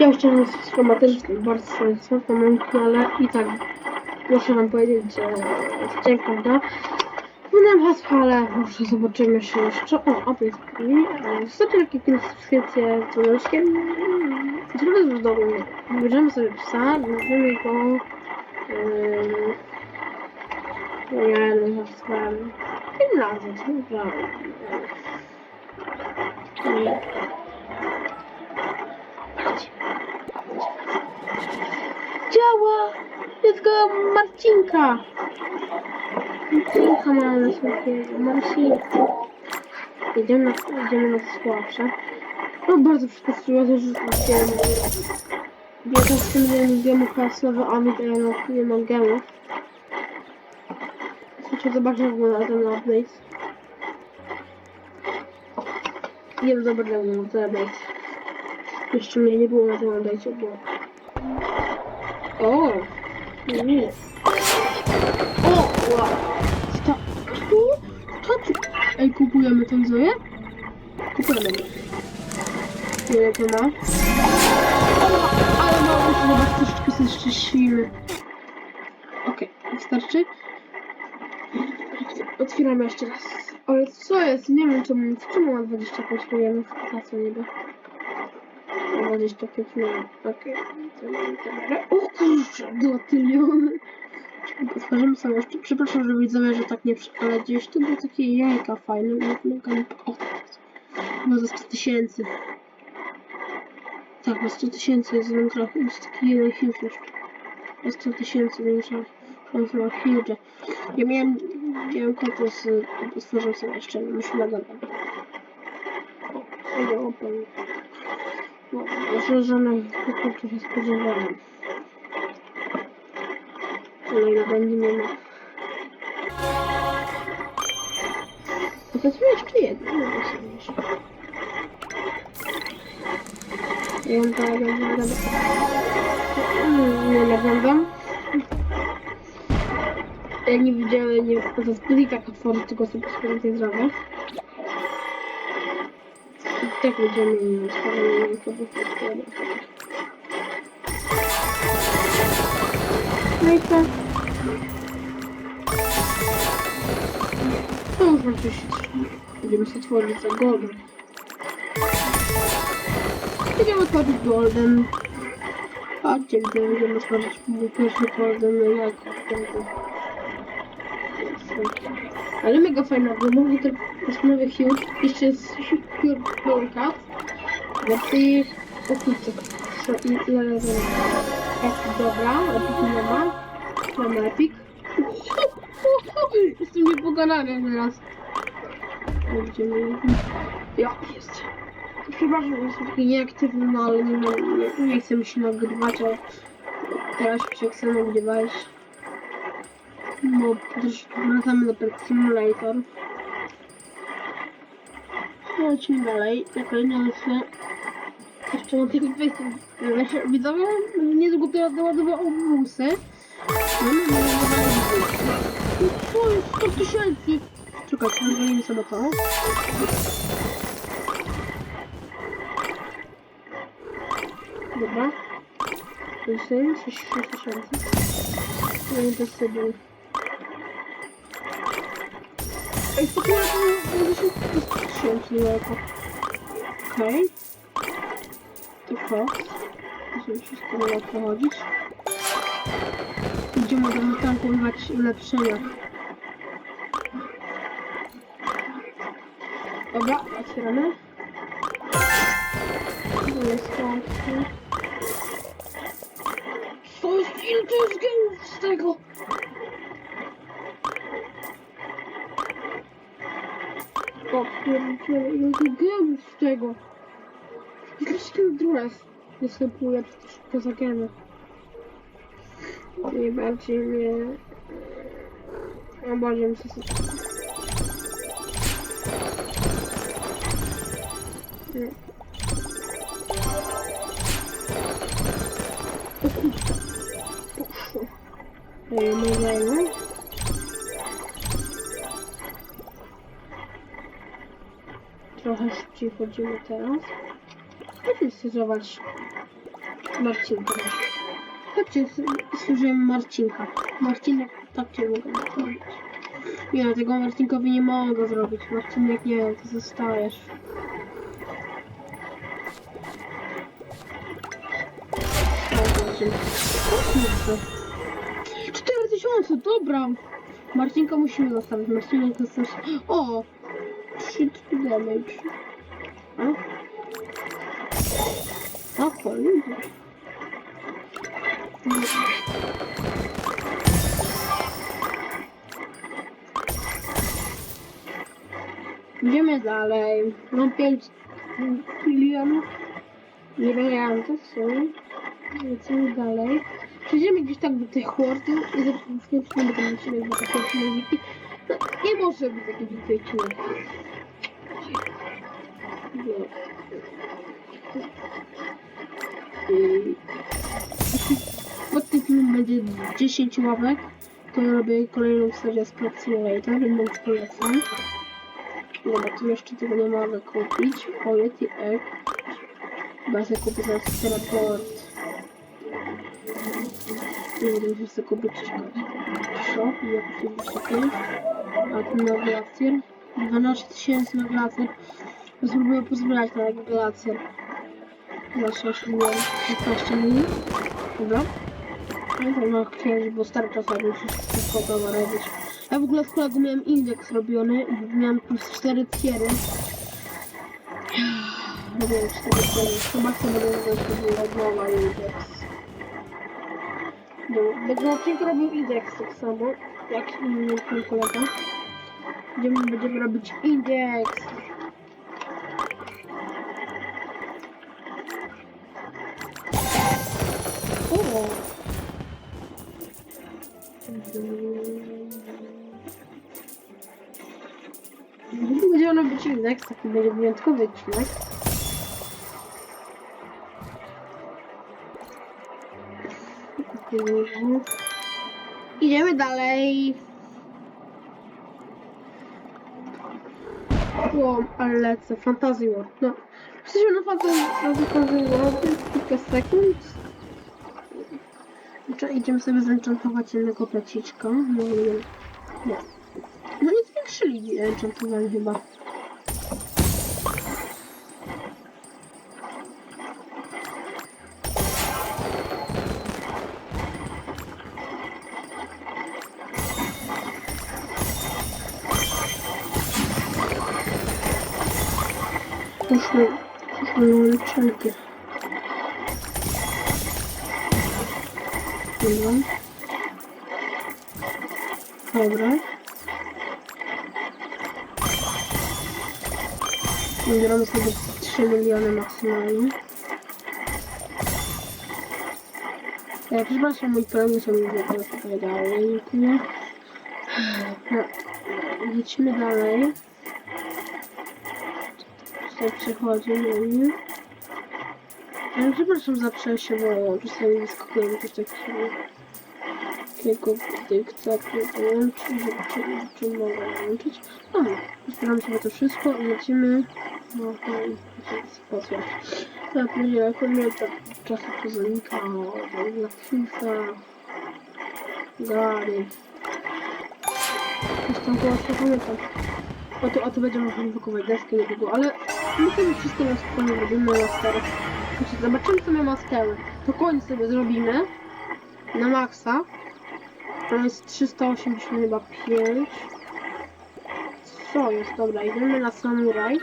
Ja chciałem wszystko materiał bardzo na moim kanale i tak muszę wam powiedzieć, że ciężko, prawda? Wymieniam hasło, ale może zobaczymy się jeszcze. O, opiec Zostawcie takie kiedyś świecie z dzwoneczkiem. Zrobię już do mnie. Wybierzemy sobie psa, nazwiemy go... Yy, nie, no hasłem. Tym razem, dobra. Yy, Działa! Jest go Marcinka! Marcinka mamy słodkiego. Marcinka. Jedziemy na, jedziemy na słabsze. No bardzo przeskoczyła, że rzuciłem. Też w tym nie gemów klasowy Amit, a ja no, nie mam gemów. Chcecie zobaczyć jak wygląda ten update. Nie wiem, zobaczyć jak wygląda ten update. Jeszcze mnie nie było na tym update, bo... O! Nie. O! Wow! Sta... Tu? Tu? Ej, kupujemy tą Zoję? Kupujemy. Nie jak ma. O, ale mało się zobacz, troszeczkę silny. Okej, wystarczy. Otwieramy jeszcze raz. Ale co jest? Nie wiem czemu, czemu ma 25 milionów. Za co niby? 25 milionów. Okej. Okay. O kurczę, dwa tyliony. Otworzymy sobie jeszcze. Przepraszam, że widzowie, że tak nie przy... Ale gdzieś tu były takie jajka fajne. Mogę... O. Chyba za 100 tysięcy. Tak, na 100 tysięcy jest trochę. Jest taki jeden huge już. Na 100 tysięcy większa szansa na huge. Ja miałem... Miałem konkurs. Otworzył sobie jeszcze. Musimy gadać. O, tego opel. No, może żadnych kurczę się spodziewałem. Ale ile będzie nie ma. A to jest jeszcze jedno, no to sobie jeszcze. Ja mam tak, tak. Mm, Nie naglądam. Ja nie widziałem, nie to tak otworzyć, tylko sobie tej zrobię. I tak będziemy mieli spokojnie, to by No i co? To już mam coś. Będziemy sobie tworzyć za golden. Będziemy Ale mega fajna, bo to jest nowy huge. Jeszcze jest pure pure cut. Wersji... O kurczę, co i ile razy? Epic, dobra, Epic nie ma. Mamy Epic. Jestem niepokonany teraz. Będziemy... Ja, jest. Przepraszam, jestem taki nieaktywny, no ale nie, nie, nie chcę mi się nagrywać, ale teraz się chcę nagrywać. No, też wracamy do Pet Simulator. Lecimy dalej. Kolejne myślę. Jeszcze tylko 200. Jeszcze widzowie, niedługo doładował no, no. To jest 100 tysięcy. Czekajcie, nazwijmy sobie to. Dobra. To jest 6 tysięcy. No i to sobie. Ej, to ja to się 100 tysięcy jako. Okej. Tylko. Musimy się z tym lekko chodzić. Gdzie możemy tam kupować ulepszenia. Dobra, otwieramy. Tu jest kątki. Co jest? Ile to jest z tego? O, pierdziele, ile to gemów z tego? Ten dress występuje poza gemy. Najbardziej mnie... Obawiam się coś. Nie. O kurczę. Poszło. Ej, nie zajmę. Trochę szybciej chodzimy teraz. Lepiej skrzyżować Marcinka. Chodźcie, służymy Marcinka. Marcinek, tak cię mogę nazwać. Nie, tego Marcinkowi nie mogę zrobić. Marcinek, nie, ty zostajesz. Kurde. 4000, dobra. Marcinka musimy zostawić. Marcinek zostawić. O! 3 damage. A? O, cholera. Idziemy dalej. Mam 5 milionów. Nie to są. Lecimy dalej. Przejdziemy gdzieś tak do tych hortów i zaczniemy nie będę odcinek, bo takie odcinki. No, nie może być taki długi odcinek. Pod tym filmem będzie 10 ławek. To robię kolejną serię z Pet Simulator, więc polecam. Dobra, tu jeszcze tego nie mogę kupić. Quality Egg. Chyba sobie kupię teraz teleport. Nie wiem, czy chcę kupić. Shop i jak 35. A ten na glacier. 12 tysięcy na glacier. Spróbuję pozbierać na glacier. Za 6 milionów, 15 minut. Dobra. No to no, chciałem, bo stary czas robił wszystko to robić. Ja w ogóle w kolegу miałem indeks robiony i miałem plus 4 tiery. Robiłem 4 tiery. Chyba chcę będę zrobił od nowa indeks. Będę odcinek robił indeks tak samo, jak inny mój kolega. Będziemy, będziemy robić indeks. Będzie ono być indeks, taki będzie wyjątkowy odcinek. Idziemy dalej. O, ale lecę, Fantasy World. No, jesteśmy na Fantasy World, kilka sekund. Idziemy sobie zenchantować jednego plecika? No nie. Nie. Zwiększyli enchantowanie chyba. Na leczonkę. Dobra. Dobra. Zbieramy sobie 3 miliony maksymalnie. Ja przepraszam, mój co mi teraz tutaj dalej. Dziękuję. No, Lecimy dalej. Tutaj przychodzi do mnie. Ja przepraszam za przejście, bo czasami wyskakuję mi coś takiego. Takiego dykta, połączyć, czy, czy mogę łączyć. A, zbieram sobie to wszystko i lecimy. No, to jest posłać. Tak, nie, jak mnie tak czasu to zanika, na FIFA, Gary. Już tam chyba się pamiętam. A to, a to będziemy wykupować deskę niedługo, ale my sobie wszystko na spokojnie robimy mastery. Znaczy, zobaczymy sobie mastery. To koń sobie zrobimy na maksa. To jest 380 chyba 5. Co jest? Dobra, idziemy na samuraj.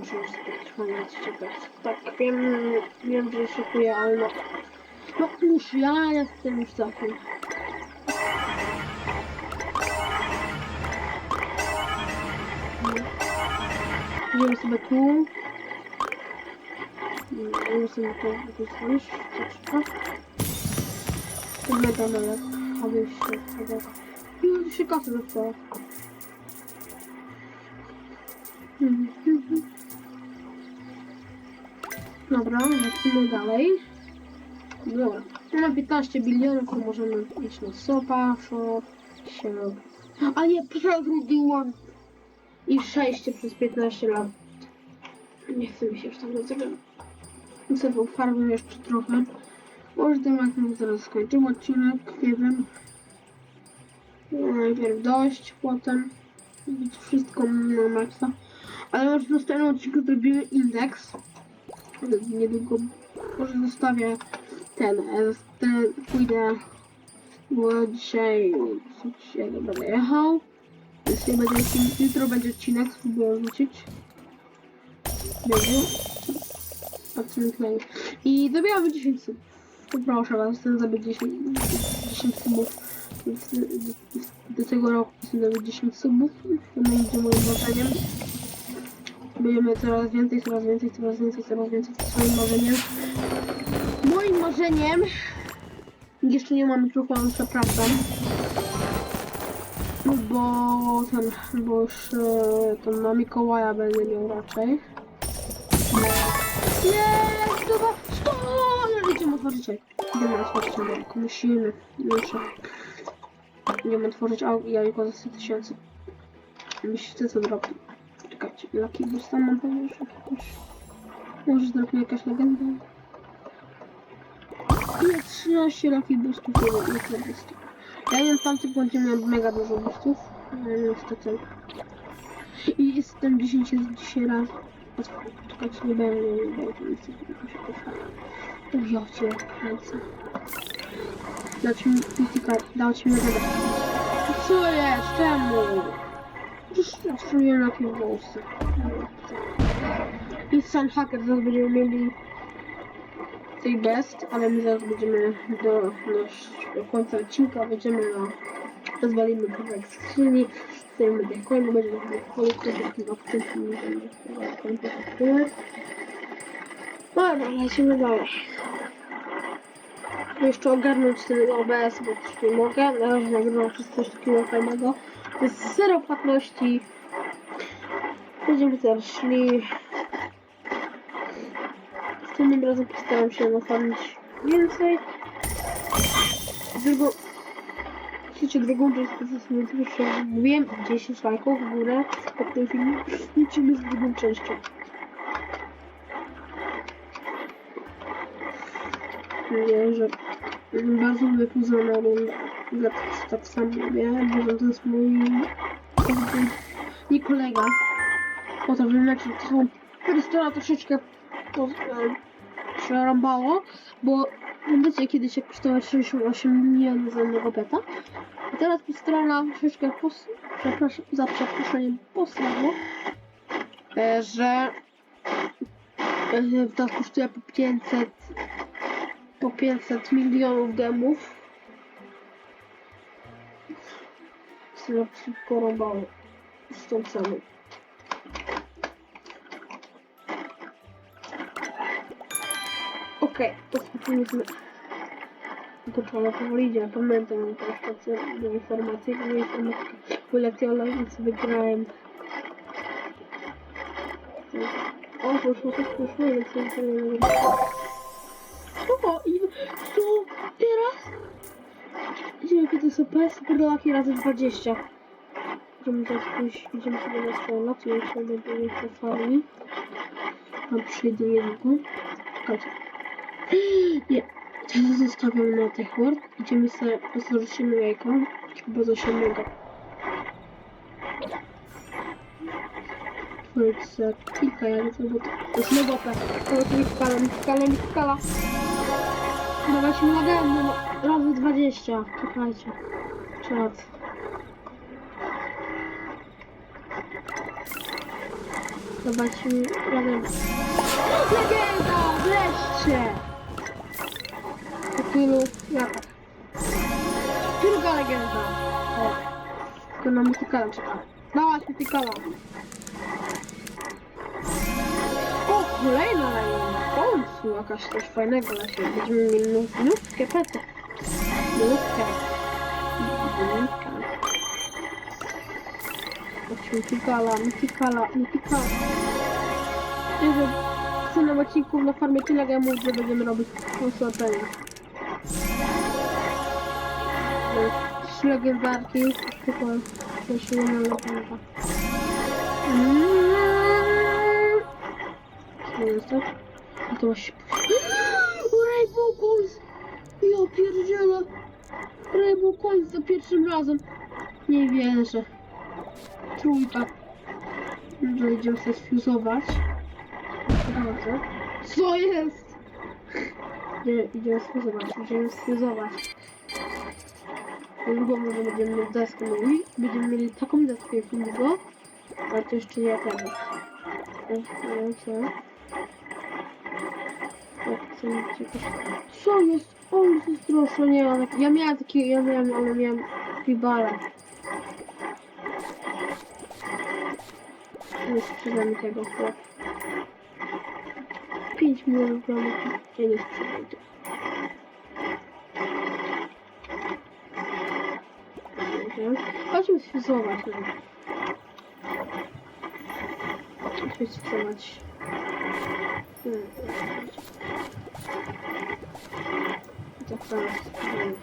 Muszę już spotkać, czekać. Tak, wiem, wiem, że szykuję, ale no... No już, ja jestem już takim. Idziemy sobie tu. Idziemy sobie tu wystawić, troszeczkę. Tu mega mega. A wyjście, chyba. Tu się kasy dostała. Mhm, mhm. Dobra, lecimy dalej. Dobra. Mamy 15 bilionów, to możemy iść na sopa, shop, się... A nie, przegrodziłam! I przejście przez 15 lat. Nie chce mi się już tak nazywać. Muszę farmę jeszcze trochę. Może tym my zaraz skończymy odcinek, nie wiem. Najpierw dość, potem zrobić wszystko na maksa. Ale może w następnym odcinku zrobimy indeks. Niedługo może zostawię ten, e, ten pójdę, bo dzisiaj, dzisiaj nie będę jechał. Dzisiaj będzie, odcinek- jutro będzie odcinek, spróbuję wrzucić. Będzie. I dobijamy 10 subów. Poproszę was, chcę zabić 10, 10 subów. Więc Do, do tego roku chcę zabić 10 subów. To będzie moim marzeniem. Będziemy coraz więcej, coraz więcej, coraz więcej, coraz więcej. Swoim marzeniem. Moim marzeniem jeszcze nie mam mikrofonu, przepraszam. Bo ten, bo już e, to na Mikołaja będę miał raczej. Nie, dobra, stop! Idziemy otworzyć Idziemy otworzyć jajko, musimy, muszę. Idziemy otworzyć jajko za 100 tysięcy. Myślicie co drogi? Czekajcie, Lucky Boost tam mam pewnie już jakoś. Może zrobię jakaś legenda. Ile 13 Lucky Boostów nie nie tyle boostów. Ja nie wiem, w tamtym będzie miał mega dużo boostów. ale Niestety. I jestem 10 jest dzisiaj raz. Czekajcie, nie będę, nie będę, nie chcę jakoś jakoś. Ja cię kręcę. Dać mi kritika, dać mi legenda. Co jest? Czemu? Przecież otworzyłem Lucky Boosty. I Sun Hacker zaraz będziemy mieli tej best, ale my zaraz będziemy do, do końca odcinka, będziemy na rozwalimy kawałek skrzyni, chcemy tych coinów, będziemy mieli kolekcję takiego w tym filmie, będziemy Dobra, lecimy dalej. Jeszcze ogarnąć ten OBS, bo już nie mogę, na razie nagrywam przez coś takiego fajnego. To jest zero płatności. Będziemy teraz szli Następnym razem postaram się nafarmić więcej. Drugą... Chcecie drugą część powiedzmy już mówiłem, 10 lajków w górę pod tym filmem. Lecimy z drugą częścią. Nie, że bardzo wypuzana runda. Ja tak, samo mówię, bo to jest mój nie kolega. Po to, to są restaura troszeczkę po, e, przerąbało, bo wiecie, kiedyś jak kosztowało 68 milionów za jednego peta, a teraz strona troszeczkę pos, przepraszam, za przeproszeniem posłało, e, że e, to kosztuje po 500 po 500 milionów gemów. Strona szybko rąbało z tą ceną. Okej, to spokojnie. To trzeba powoli idzie, pamiętam stację do informacji, do informacji, bo lekcję online sobie wygrałem. O, poszło, to poszło, lekcję sobie O, i co? Teraz? Idziemy, kiedy są PS Lucky razy 20. Możemy teraz pójść, idziemy sobie na stroną, co jeszcze będę mieć na farmi. Tam przyjdę niedługo. Czekajcie. Nie, teraz zostawiam na tych word. Idziemy sobie, otworzymy jajko. Chyba za 7 mega. Otworzyć sobie kilka jajek, bo to to jest mega tak. O, tu mi skala, mi skala, mi skala. Dawać mi nogę, no razy 20. Czekajcie. Czas. Dawać mi. Legenda! Wreszcie! Po tylu latach. Druga legenda. O. Tylko na Mythicala czeka. Dałaś Mythicala. O, kolejna legenda. W jakaś coś fajnego na siebie. Będziemy mieli nówkę petę. Nówkę. Nówkę. Chodź, Mythicala, Mythicala, Mythicala. Nie wiem, chcę następnym odcinku na farmie tyle gemów, że będziemy robić konsultacje. Trzy legendarki, tylko to się nie jest tak? A to się... Rainbow Coins! Ja pierdzielę! Rainbow Coins za pierwszym razem. Nie wierzę. Trójka. Że idziemy sobie sfuzować. Dobrze. Co jest? Idziemy, idziemy sfuzować, idziemy sfuzować. Niedługo może będziemy mieć deskę mieli. Będziemy mieli taką deskę jak niedługo. Ale to jeszcze nie co? Tak, co jest? O, jest droższe, nie, ale ja miałem taki, ja miałem, ale miałem Fibala. Nie sprzedam mi tego chłop. 5 milionów gramów. Ja nie sprzedam tego. Chodźmy sfizować. No. Chodźmy sfizować. Hmm. Tak teraz. Hmm.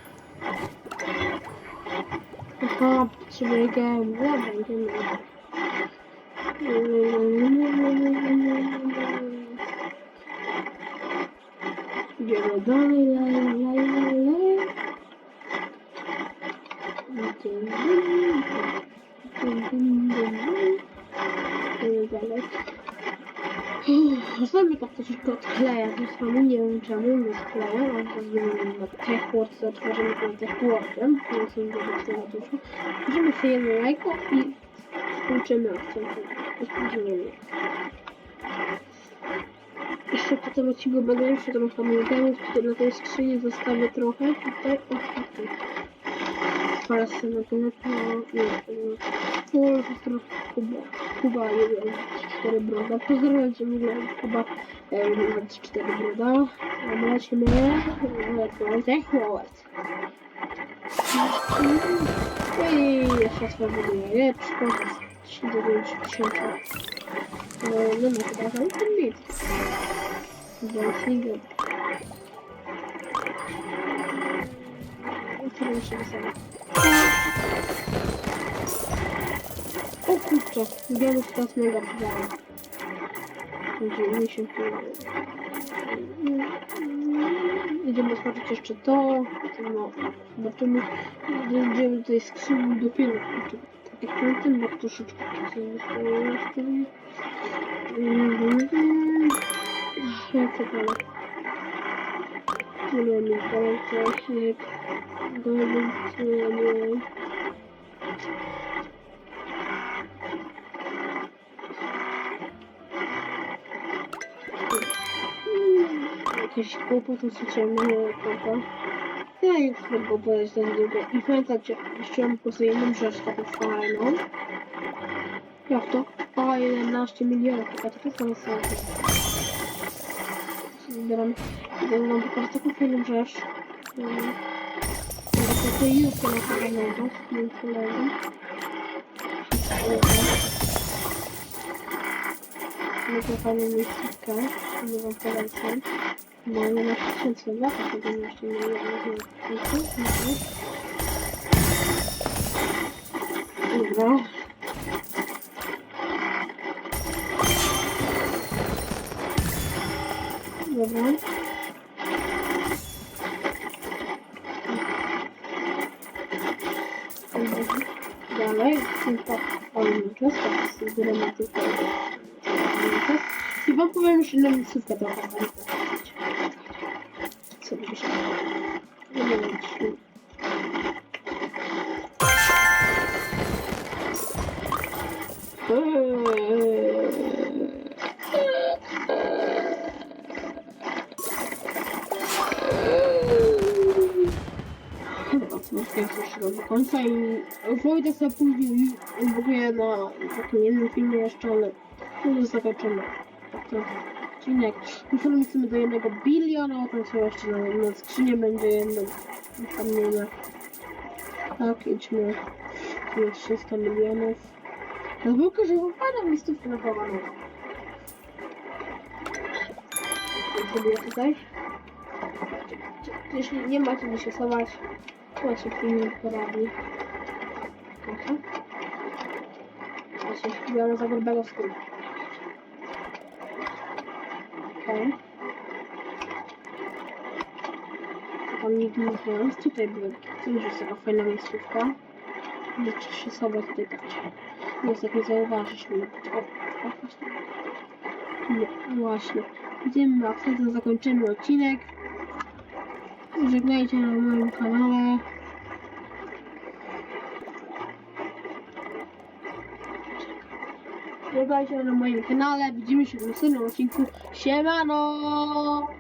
Aha, potrzebuję gem. Dobra, idziemy. Idziemy dalej, dalej, dalej, dalej. Dalej. Czasami tak troszeczkę odkleja, nie wiem czemu nie skleja, mam to zmieniłem na techword, to otworzymy ten techwordem, nie są do tego dużo. Możemy sobie jedno jajko i skończymy akcję. Spóźnienie. Jeszcze po tym odcinku będę jeszcze trochę które na tej skrzyni zostawię trochę. Tutaj, o tutaj. Parę sobie na tyle, no nie, to nie. O, to jest trochę Kuba. Kuba, jeden, cztery broda. Pozdrawiam cię, mówię, Kuba, e, numer cztery broda. Dobra, lecimy. Lecimy, zechłować. I jeszcze sprawuję, nie, szkoda. 39 tysięcy. No, no, chyba tam ten bit. Bo single. Otwieram się sobie. O kurczę, wielu teraz mega przydają. 90 Idziemy zobaczyć jeszcze to. No, zobaczymy. Będziemy tutaj skrzyni dopiero. Tak jak tamten, bo troszeczkę czasu jeszcze. Jak to dalej? Tu mamy palcek, golden, nie. Jakieś kłopoty socjalne, kopa. Ja nie chcę go powiedzieć za długo. I pamiętajcie, jeszcze mam po jedną rzecz taką fajną. Jak to? A, 11 milionów, taka taka sama sama. Wam pokażę taką fajną rzecz. Mm. Taką kryjówkę na kolejnego, z moim kolegą. Bardzo fajną miejscówkę, nie wam polecam. Bo nie ma tysięcy lat, tego jeszcze nie wiem. Już do końca i Wojdę sobie później w na takim jednym filmie jeszcze, ale to jest zakończone. Tak to odcinek. Chcemy do jednego biliona, tam są jeszcze na jedną skrzynię będzie jedno kamienia. Tak, idźmy. Tu jest 300 milionów. No było, że fajną miejscówkę nachowaną. sobie tutaj. Jeśli nie macie gdzie się schować, to się filmik poradni. Proszę. Ja się biorę za grubego tyłu. Okej. Tam nikt nie znalazł. Tutaj były coś, taka fajna miejscówka. Gdzie się schować tutaj tak. Niestety nie zauważysz mnie. O, o, właśnie. Nie, właśnie. Idziemy, a wtedy zakończymy odcinek. Żegnajcie na moim kanale. Żegnajcie na moim kanale. Widzimy się w następnym odcinku. Siemano!